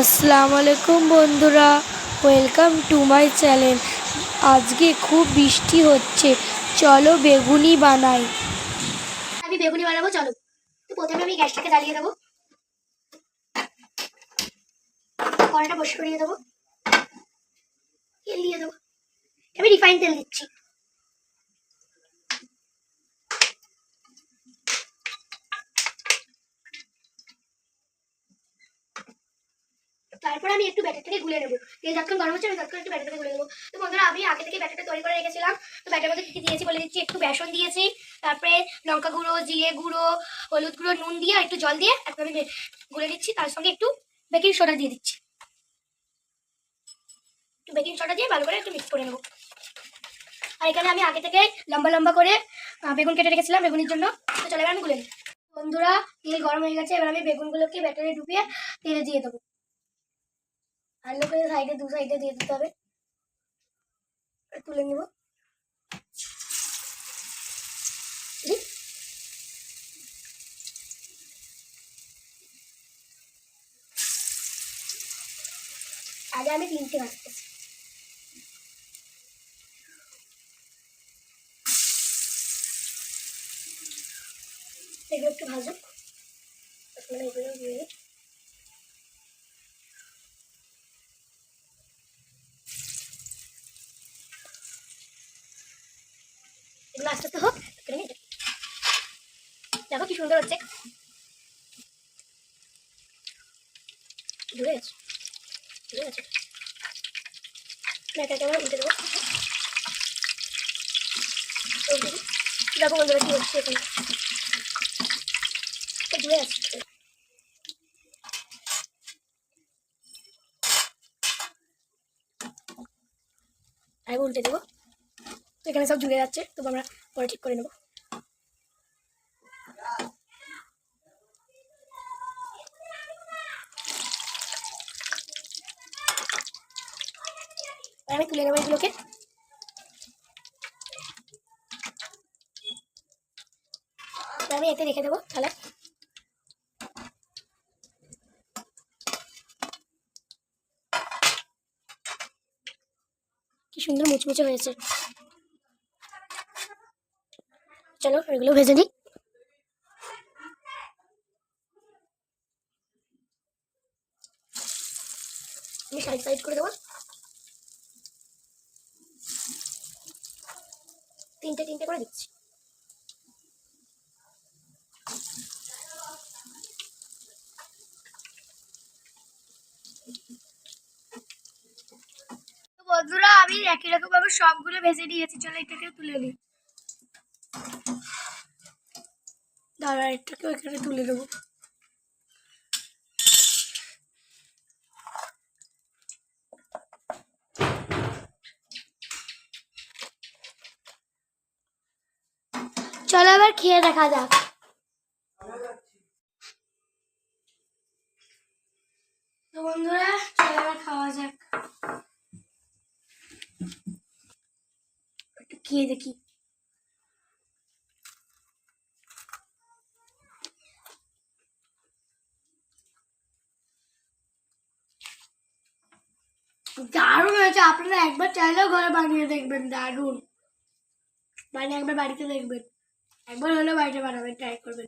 আসসালামু আলাইকুম বন্ধুরা ওয়েলকাম টু মাই চ্যানেল আজকে খুব বৃষ্টি হচ্ছে। চলো বেগুনি বানাই। আমি বেগুনি বানাবো, চলো। তো প্রথমে আমি গ্যাসটাকে জ্বালিয়ে দেবো। কড়াটা বসে করিয়ে দেবো। তেল দিয়ে দেবো। আমি রিফাইন তেল দিচ্ছি। তারপর আমি একটু ব্যাটারটাকে গুলে নেব। যতক্ষণ গরম হচ্ছে আমি ততক্ষণ একটু ব্যাটারটাকে গুলে নেব। তো বন্ধুরা, আমি আগে থেকে ব্যাটারটা তৈরি করে রেখেছিলাম। তো ব্যাটার মধ্যে কি দিয়েছি বলে দিচ্ছি? একটু বেসন দিয়েছি, তারপরে লঙ্কা গুঁড়ো, জিরে গুঁড়ো, হলুদ গুঁড়ো, নুন দিয়ে আর একটু জল দিয়ে একটু আমি গুলে দিচ্ছি। তার সঙ্গে একটু বেকিং সোডা দিয়ে দিচ্ছি। একটু বেকিং সোডা দিয়ে ভালো করে একটু মিক্স করে নেব। আর এখানে আমি আগে থেকে লম্বা লম্বা করে বেগুন কেটে রেখেছিলাম বেগুনের জন্য। তো চলে এবার আমি গুলে নিই। বন্ধুরা, তেল গরম হয়ে গেছে, এবার আমি বেগুনগুলোকে ব্যাটারে ডুবিয়ে তেলে দিয়ে দেবো। ভালো করে সাইডে দু সাইডে দিয়ে দিতে হবে। তুলে নিব। আগে আমি তিনটে ভাজতেছি এগুলো একটু ভাজুক। এগুলো দিয়ে এগুলো আস্তে আস্তে হোক দেখো কি সুন্দর হচ্ছে। এটাকে আবার উল্টে দেবো। দেখো বন্ধুরা কি হচ্ছে এখানে। জুড়ে গেছে। আর উল্টে দেবো। তো এখানে সব জুড়ে যাচ্ছে তবু আমরা পরে ঠিক করে নেব। আমি তুলে নেব এগুলোকে। আমি এতে রেখে দেবো তাহলে কি সুন্দর মুচমুচে হয়েছে। চলো এগুলো ভেজে নিই। সাইড সাইড করে দেবো। তিনটে তিনটে করে দিচ্ছি। বন্ধুরা, আমি একই রকম ভাবে সবগুলো ভেজে নিয়েছি। চলো এটাকে তুলে নিই। দাঁড়া এটাকেও এখানে তুলে দেবো। চলো এবার খেয়ে দেখা যাক। তো বন্ধুরা চলো এবার খাওয়া যাক। একটু খেয়ে দেখি। দারুণ হয়েছে। আপনারা একবার চাইলেও ঘরে বানিয়ে দেখবেন, দারুণ। মানে একবার বাড়িতে দেখবেন। একবার হলেও বাড়িতে বানাবেন ট্রাই করবেন।